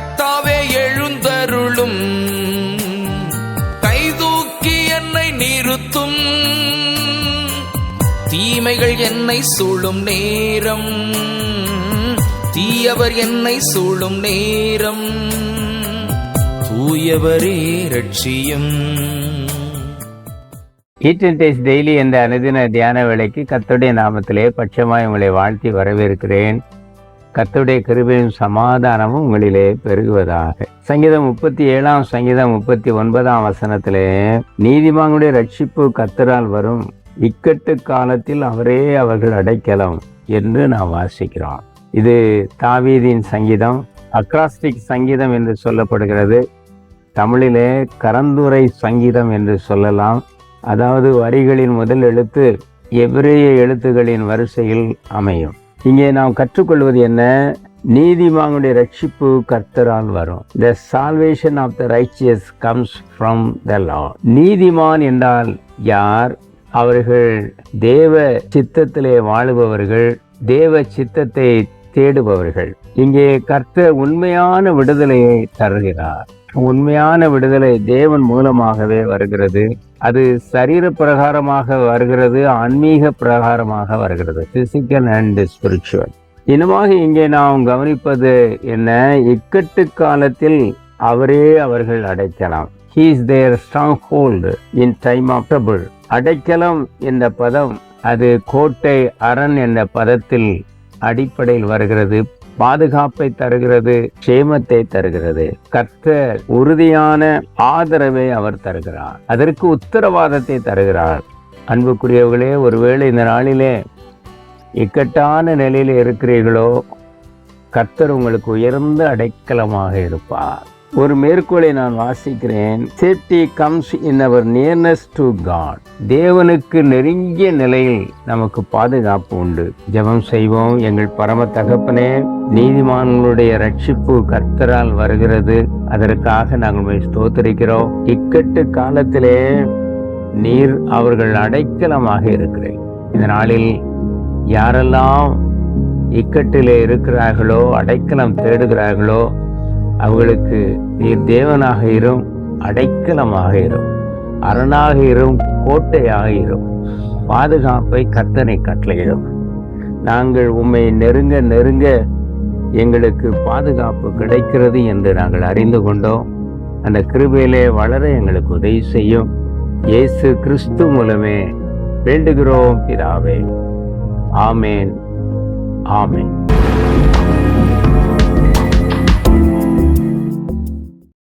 கத்தாவே எழுந்தருளும். கைதூக்கி என்னை நிறுத்தும். தீமைகள் என்னை சூழும் நேரம். தீயவர் என்னை சூழும் நேரம். தூயவரே ரட்சியம் ஈட்டன் டெய்லி என்ற அனுதின தியான விலைக்கு கத்தோடைய நாமத்திலே பச்சமாய் உங்களை வாழ்த்தி வரவேற்கிறேன். கத்தருடைய கிருபையும் சமாதானமும் உங்களிலே பெருகுவதாக. சங்கீதம் முப்பத்தி ஏழாம் சங்கீதம் முப்பத்தி ஒன்பதாம் வசனத்திலே நீதிமானுடைய ரட்சிப்பு கத்தரால் வரும். இக்கட்டு காலத்தில் அவரே அவர்கள் அடைக்கலாம் என்று நாம் வாசிக்கிறோம். இது தாவீதின் சங்கீதம். அக்ராஸ்டிக் சங்கீதம் என்று சொல்லப்படுகிறது. தமிழிலே கரந்துரை சங்கீதம் என்று சொல்லலாம். அதாவது வரிகளின் முதல் எழுத்து எபிரேய எழுத்துகளின் வரிசையில் அமையும். இங்கே நாம் கற்றுக்கொள்வது என்ன? நீதிமானுடைய ரட்சிப்பு கர்த்தரால் வரும். The salvation of the righteous comes from the Lord நீதிமான் என்றால் யார்? அவர்கள் தேவ சித்தத்திலே வாழுபவர்கள் தேவ சித்தத்தை தேடுபவர்கள். இங்கே கர்த்தர் உண்மையான விடுதலையை தருகிறார். உண்மையான விடுதலை தேவன் மூலமாகவே வருகிறது. அது சரீர பிரகாரமாக வருகிறது ஆன்மீக பிரகாரமாக வருகிறது. பிசிக்கல் அண்ட் ஸ்பிரிச்சுவல் இனமாக இங்கே நாம் கவனிப்பது என்ன? இக்கட்டு காலத்தில் அவரே அவர்கள் அடைக்கலாம். He is their stronghold in time of trouble அடைக்கலம் என்ற பதம் அது கோட்டை அரண் என்ற பதத்தில் அடிப்படையில் வருகிறது. பாதுகாப்பை தருகிறது க்ஷேமத்தை தருகிறது. கர்த்தர் உறுதியான ஆதரவை அவர் தருகிறார். அதற்கு உத்தரவாதத்தை தருகிறார். அன்புக்குரியவர்களே ஒருவேளை இந்த நாளிலே இக்கட்டான நிலையில் இருக்கிறீர்களோ கர்த்தர் உங்களுக்கு உயர்ந்த அடைக்கலமாக இருப்பார். ஒரு மேற்கோளை நான் வாசிக்கிறேன். Safety comes in our nearness to God தேவனுக்கு நெருங்கிய நிலையில் நமக்கு பாதுகாப்பு உண்டு. ஜெபம் செய்வோம் எங்கள் பரம தகப்பனே. நீதிமான்களுடைய ரட்சிப்பு கர்த்தரால் வருகிறது. அதற்காக நாங்கள் ஸ்தோத்தரிக்கிறோம். இக்கட்டு காலத்திலே நீர் அவர்கள் அடைக்கலமாக இருக்கிறேன் இந்த நாளில் யாரெல்லாம் இக்கட்டிலே இருக்கிறார்களோ அடைக்கலம் தேடுகிறார்களோ அவர்களுக்கு நீர் தேவனாக இரும் அடைக்கலமாக இரும். அரணாக இரும் கோட்டையாக இரும். பாதுகாப்பை கத்தனை கட்டளையிடும். நாங்கள் உம்மை நெருங்க நெருங்க எங்களுக்கு பாதுகாப்பு கிடைக்கிறது என்று நாங்கள் அறிந்து கொண்டோம். அந்த கிருபையிலே வளர எங்களுக்கு உதவி செய்யும். இயேசு கிறிஸ்து மூலமே வேண்டுகிறோம் பிதாவே. ஆமேன். ஆமேன்.